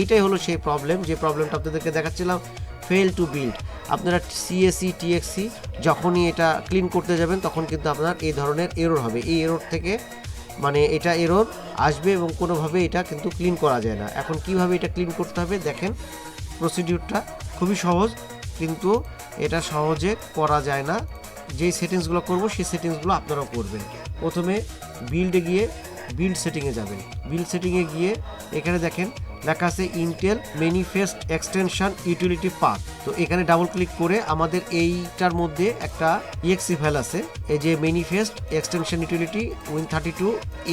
এইটাই হলো সেই প্রবলেম যে প্রবলেমটা আপনাদেরকে দেখাচ্ছিলাম ফেল টু বিল্ড আপনারা সিএসসি টিএক্সি যখনই এটা ক্লিন করতে যাবেন, তখন কিন্তু আপনার এই ধরনের এরর হবে। এই এরর থেকে মানে এটা এরর আসবে এবং কোনোভাবে এটা কিন্তু ক্লিন করা যায় না। এখন কীভাবে এটা ক্লিন করতে হবে দেখেন প্রসিডিউরটা খুবই সহজ, কিন্তু এটা সহজে করা যায় না। যেই সেটিংসগুলো করব, সেই সেটিংসগুলো আপনারাও করবেন। প্রথমে বিল্ডে গিয়ে বিল্ড সেটিংয়ে যাবেন। বিল্ড সেটিংয়ে গিয়ে এখানে দেখেন, লেখা আছে Intel manifest extension utility path তো এখানে ডাবল ক্লিক করে আমাদের এইটার মধ্যে একটা ইএক্সি ফাইল আছে, এই যে manifest extension utility win thirty two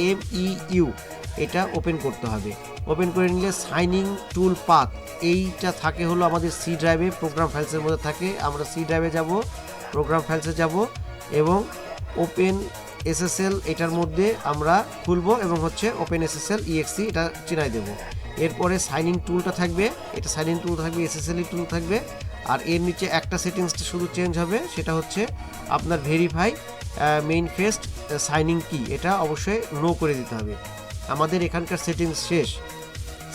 M E U এটা ওপেন করতে হবে। ওপেন করে নিলে সাইনিং টুল পাথ এইটা থাকে হলো আমাদের সি ড্রাইভে প্রোগ্রাম ফাইলসের মধ্যে থাকে। আমরা সি ড্রাইভে যাব প্রোগ্রাম ফাইলসে যাব এবং ওপেন এসএসএল এটার মধ্যে আমরা খুলবো এবং হচ্ছে ওপেন এসএসএল ইএক্সি এটা চিনাই দেবো। এরপরে সাইনিং টুলটা থাকবে, এটা সাইনিং টুল থাকবে এসএসএল টুল থাকবে, আর এর নিচে একটা সেটিংসটা শুধু চেঞ্জ হবে, সেটা হচ্ছে আপনার ভেরিফাই মেইন ফেস্ট সাইনিং কি এটা অবশ্যই নো করে দিতে হবে। আমাদের এখানকার সেটিংস শেষ।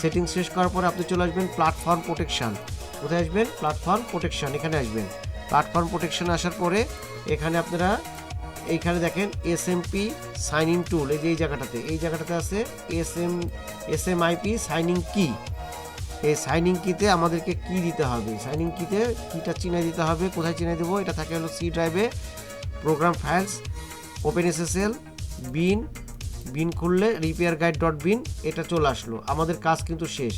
সেটিংস শেষ করার পর আপনি চলে আসবেন প্ল্যাটফর্ম প্রোটেকশন কোথায় আসবেন? প্ল্যাটফর্ম প্রোটেকশন এখানে আসবেন। প্ল্যাটফর্ম প্রোটেকশন আসার পরে এখানে আপনারা এইখানে দেখেন S M P sign in tool এই যে এই জায়গাটাতে এই জায়গাটাতে আছে S M S M IP signing কি এই সাইনিং কিতে আমাদেরকে কি দিতে হবে। সাইনিং কিতে কিটা চিনাই দিতে হবে। কোথায় চিনাই দেবো? এটা থাকে হলো সি ড্রাইভে program files open SSL bin bin খুললে রিপেয়ার গাইড ডট বিন এটা চলে আসলো। আমাদের কাজ কিন্তু শেষ।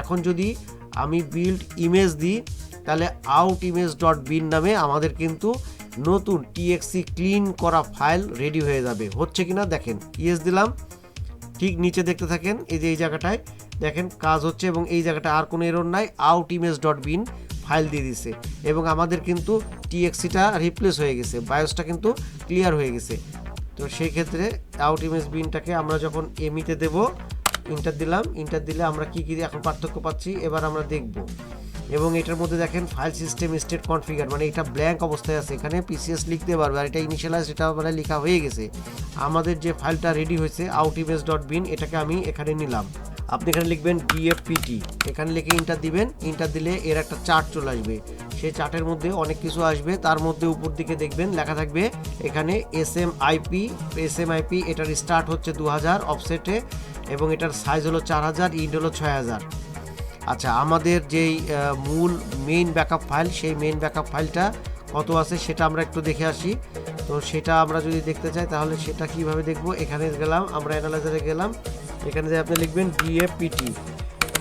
এখন যদি আমি বিল্ড ইমেজ দিই, তাহলে আউট ইমেজ ডট বিন নামে আমাদের কিন্তু নতুন টিএক্সি ক্লিন করা ফাইল রেডি হয়ে যাবে। হচ্ছে কিনা দেখেন ইয়েস দিলাম। ঠিক নিচে দেখতে থাকেন, এই যে এই জায়গাটায়, দেখেন কাজ হচ্ছে এবং এই জায়গাটা আর কোনো এরর নাই out image dot bin file দিয়ে দিছে। এবং আমাদের কিন্তু টিএক্সিটা রিপ্লেস হয়ে গেছে বায়োসটা কিন্তু ক্লিয়ার হয়ে গেছে। তো সেই ক্ষেত্রে আউট ইমেজ বিনটাকে আমরা যখন এমিতে দেব ইন্টার দিলাম ইন্টার দিলে আমরা কি কি এখন পার্থক্য পাচ্ছি? এবার আমরা দেখব। এবং এটার মধ্যে দেখেন ফাইল সিস্টেম স্টেট কনফিগার মানে এটা ব্ল্যাঙ্ক অবস্থায় আছে। এখানে পিসিএস লিখতে পারবে, আর এটা ইনিশিয়ালাইজ এটা মানে লেখা হয়ে গেছে। আমাদের যে ফাইলটা রেডি হয়েছে আউট ইমেজ ডট বিন এটাকে আমি এখানে নিলাম। আপনি এখানে লিখবেন ডিএফপিটি এখানে লিখে ইন্টার দিবেন ইন্টার দিলে এর একটা চার্ট চলে আসবে। সেই চার্টের মধ্যে অনেক কিছু আসবে। তার মধ্যে উপর দিকে দেখবেন, লেখা থাকবে এখানে S M IP S M IP এটার স্টার্ট হচ্ছে দু হাজার অফসেটে এবং এটার সাইজ হলো চার হাজার ইন্ড হলো ছয় হাজার। আচ্ছা আমাদের যেই মূল মেইন ব্যাকআপ ফাইল সেই মেইন ব্যাকআপ ফাইলটা কত আছে সেটা আমরা একটু দেখে আসি। তো সেটা আমরা যদি দেখতে চাই, তাহলে সেটা কীভাবে দেখব? এখানে গেলাম, আমরা অ্যানালাইজারে গেলাম। এখানে যে আপনি লিখবেন ডিএপিটি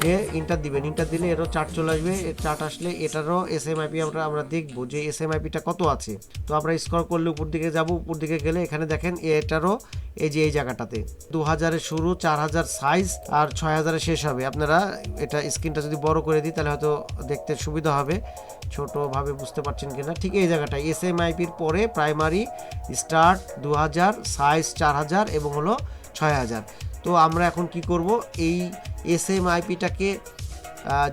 এ ইন্টার দিবেন। ইন্টার দিলে এরও চার্ট চলে আসবে। চার্ট আসলে এটারও এস এম আইপি আমরা আমরা দেখব যে এস এম আইপিটা কত আছে। তো আমরা স্কোর করলে উপর দিকে যাব, উপর দিকে গেলে এখানে দেখেন এটারও এই যে এই জায়গাটাতে। দু হাজারের শুরু চার হাজার সাইজ আর ছয় হাজারে শেষ হবে। আপনারা এটা স্ক্রিনটা যদি বড় করে দিই, তাহলে হয়তো দেখতে সুবিধা হবে। ছোটোভাবে বুঝতে পারছেন কিনা? ঠিক এই জায়গাটায়। এস এম আইপির পরে প্রাইমারি স্টার্ট দু হাজার সাইজ চার হাজার এবং হলো ছয় হাজার তো আমরা এখন কি করব? এই এস এম আইপিটাকে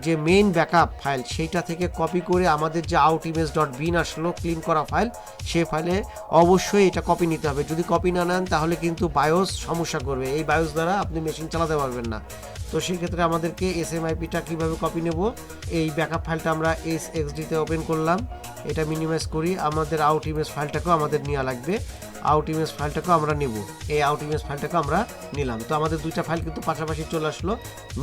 যে মেইন ব্যাকআপ ফাইল সেইটা থেকে কপি করে আমাদের যে আউট ইমেজ ডট বিন আসলো ক্লিন করা ফাইল সে ফাইলে অবশ্যই এটা কপি নিতে হবে। যদি কপি না নেন, তাহলে কিন্তু বায়োস সমস্যা করবে। এই বায়োস দ্বারা আপনি মেশিন চালাতে পারবেন না। তো সেই ক্ষেত্রে আমাদেরকে এস এম আইপিটা কীভাবে কপি নেব? এই ব্যাকআপ ফাইলটা আমরা এস এক্সডিতে ওপেন করলাম। এটা মিনিমাইজ করি। আমাদের আউট ইমেজ ফাইলটাকেও আমাদের নেওয়া লাগবে। আউট ইমেজ ফাইলটাকেও আমরা নেব। এই আউট ইমেজ ফাইলটাকে আমরা নিলাম। তো আমাদের দুইটা ফাইল কিন্তু পাশাপাশি চলে আসলো।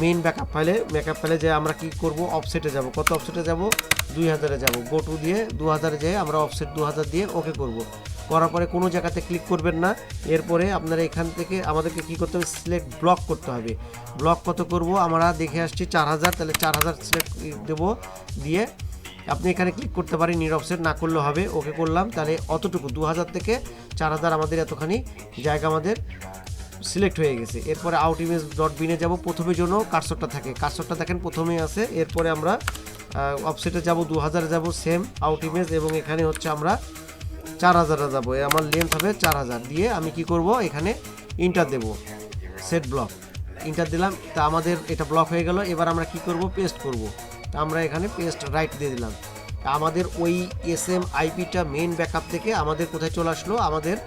মেইন ব্যাকআপ ফাইলে ব্যাকআপ ফাইলে যে আমরা কি করব? অফসেটে যাব। কত অফসেটে যাব? দুই হাজারে যাব। গো টু দিয়ে দু হাজারে যেয়ে আমরা অফসেট দু হাজার দিয়ে ওকে করব। করার পরে কোনো জায়গাতে ক্লিক করবেন না। এরপরে আপনারা এখান থেকে আমাদেরকে কি করতে হবে? সিলেক্ট ব্লক করতে হবে। ব্লক কত করব? আমরা দেখে আসছি চার হাজার। তাহলে চার হাজার সিলেক্ট দেবো। দিয়ে আপনি এখানে ক্লিক করতে পারেন নির অফসেট না করলে হবে, ওকে করলাম। তাহলে অতটুকু দু হাজার থেকে চার হাজার আমাদের এতখানি জায়গা আমাদের সিলেক্ট হয়ে গেছে। এরপরে আউট ইমেজ ডট বিনে যাব, প্রথমে জন্য কারসরটা থাকে। কারসরটা দেখেন প্রথমেই আছে, এরপরে আমরা অফসেটে যাব দু হাজারে যাব সেম আউট ইমেজ এবং এখানে হচ্ছে আমরা চার হাজারে যাব। আমার লেন্থ হবে চার হাজার। দিয়ে আমি কি করব? এখানে ইন্টার দেব সেট ব্লক ইন্টার দিলাম, তা আমাদের এটা ব্লক হয়ে গেল। এবার আমরা কি করব? পেস্ট করব। আমরা এখানে পেস্ট রাইট দিয়ে দিলাম। আমাদের ওই এস এম আইপিটা মেন ব্যাকআপ থেকে আমাদের কোথায় চলে আসলো? আমাদের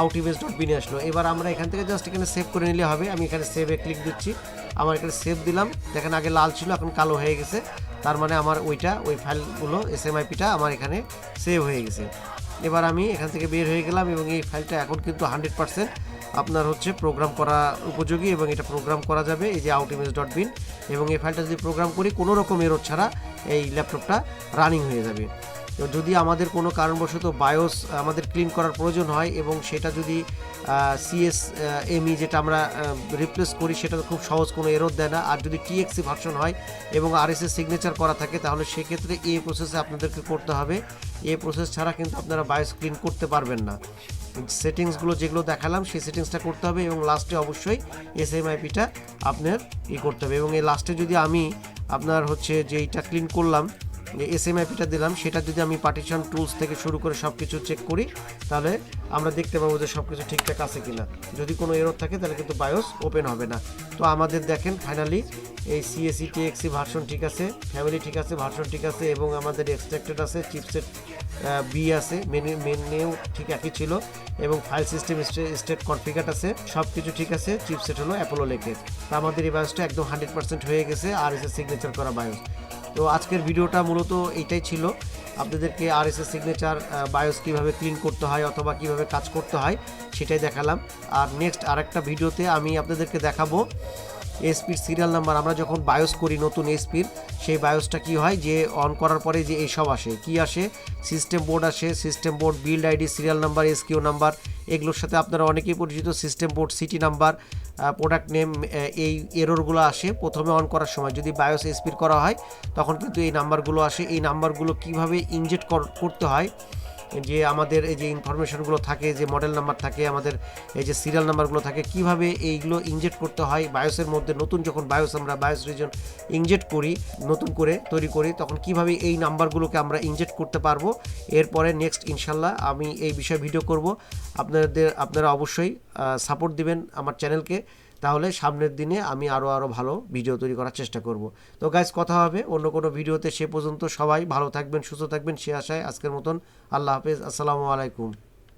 আউট ইমেজ ডট বিনে আসলো। এবার আমরা এখান থেকে জাস্ট এখানে সেভ করে নিলে হবে। আমি এখানে সেভে ক্লিক দিচ্ছি। আমার এখানে সেভ দিলাম। দেখেন আগে লাল ছিল, এখন কালো হয়ে গেছে। তার মানে আমার ওইটা, ওই ফাইলগুলো এস এম আইপিটা আমার এখানে সেভ হয়ে গেছে। এবার আমি এখান থেকে বের হয়ে গেলাম এবং এই ফাইলটা এখন কিন্তু হান্ড্রেড পার্সেন্ট আপনার হচ্ছে প্রোগ্রাম করা উপযোগী এবং এটা প্রোগ্রাম করা যাবে, এই যে আউট ইমেজ ডট বিন এবং এই ফাইলটা যদি প্রোগ্রাম করি, কোনো রকম এরোর ছাড়া এই ল্যাপটপটা রানিং হয়ে যাবে। যদি আমাদের কোনো কারণবশত বায়োস আমাদের ক্লিন করার প্রয়োজন হয় এবং সেটা যদি সিএস এমই যেটা আমরা রিপ্লেস করি, সেটা খুব সহজ, কোনো এরর দেয় না। আর যদি টিএক্সি ভার্সন হয় এবং আরএসএস সিগনেচার করা থাকে, তাহলে সেক্ষেত্রে এই প্রসেসে আপনাদেরকে করতে হবে। এই প্রসেস ছাড়া কিন্তু আপনারা বায়োস ক্লিন করতে পারবেন না। সেটিংসগুলো যেগুলো দেখালাম, সেই সেটিংসটা করতে হবে এবং লাস্টে অবশ্যই এস এম আইপিটা আপনার ই করতে হবে। এবং এই লাস্টে যদি আমি আপনার হচ্ছে যে এইটা ক্লিন করলাম যে এস এম আইপিটা দিলাম। সেটা যদি আমি পার্টিশন টুলস থেকে শুরু করে সব কিছু চেক করি, তাহলে আমরা দেখতে পাবো যে সব কিছু ঠিকঠাক আছে কিনা। যদি কোনো এরর থাকে, তাহলে কিন্তু বায়োস ওপেন হবে না। তো আমাদের দেখেন ফাইনালি এই সিএসি টিএক্সি ভার্সন ঠিক আছে ফ্যামিলি ঠিক আছে ভার্সন ঠিক আছে, এবং আমাদের এক্সট্রাক্টেড আছে চিপসেট বি আছে মেনু মেনু ঠিক একই ছিল, এবং ফাইল সিস্টেম স্টেট কনফিগার আছে সব কিছু ঠিক আছে চিপসেট হলো অ্যাপোলো লেকের তা আমাদের এই বায়োসটা একদম হান্ড্রেড পার্সেন্ট হয়ে গেছে, আর এসে সিগনেচার করা বায়োস তো আজকের ভিডিওটা মূলত এইটাই ছিল। আপনাদেরকে আর এস এস সিগনেচার বায়োস কীভাবে ক্লিন করতে হয় অথবা কীভাবে কাজ করতে হয় সেটাই দেখালাম। আর নেক্সট আরেকটা ভিডিওতে আমি আপনাদেরকে দেখাবো এসপির সিরিয়াল নাম্বার আমরা যখন বায়োস করি নতুন এসপির সেই বায়োসটা কি হয়? যে অন করার পরে যে এইসব আসে, কি আসে? সিস্টেম বোর্ড আসে system board build ID serial number SQ number এগুলোর সাথে আপনারা অনেকেই পরিচিত। System board CT number product name এই এররগুলো আসে, প্রথমে অন করার সময়। যদি বায়োস এসপির করা হয়, তখন কিন্তু এই নাম্বারগুলো আসে। এই নাম্বারগুলো কীভাবে ইনজেক্ট করতে হয়? যে আমাদের এই যে ইনফরমেশনগুলো থাকে, যে মডেল নাম্বার থাকে, আমাদের এই যে সিরিয়াল নাম্বারগুলো থাকে, কীভাবে এইগুলো ইনজেক্ট করতে হয়, বায়োসের মধ্যে নতুন যখন বায়োস আমরা, বায়োস রিজন ইনজেক্ট করি, নতুন করে তৈরি করি, তখন কীভাবে এই নাম্বারগুলোকে আমরা ইনজেক্ট করতে পারব? এরপরে নেক্সট ইনশাল্লাহ আমি এই বিষয়ে ভিডিও করব। আপনাদের, আপনারা অবশ্যই সাপোর্ট দিবেন আমার চ্যানেলকে তাহলে সামনের দিনে আমি আরও আরও ভালো ভিডিও তৈরি করার চেষ্টা করব। তো গাইজ কথা হবে। অন্য কোনো ভিডিওতে সে পর্যন্ত সবাই ভালো থাকবেন, সুস্থ থাকবেন। সে আশায় আজকের মতন। আল্লাহ হাফেজ। আসসালামু আলাইকুম।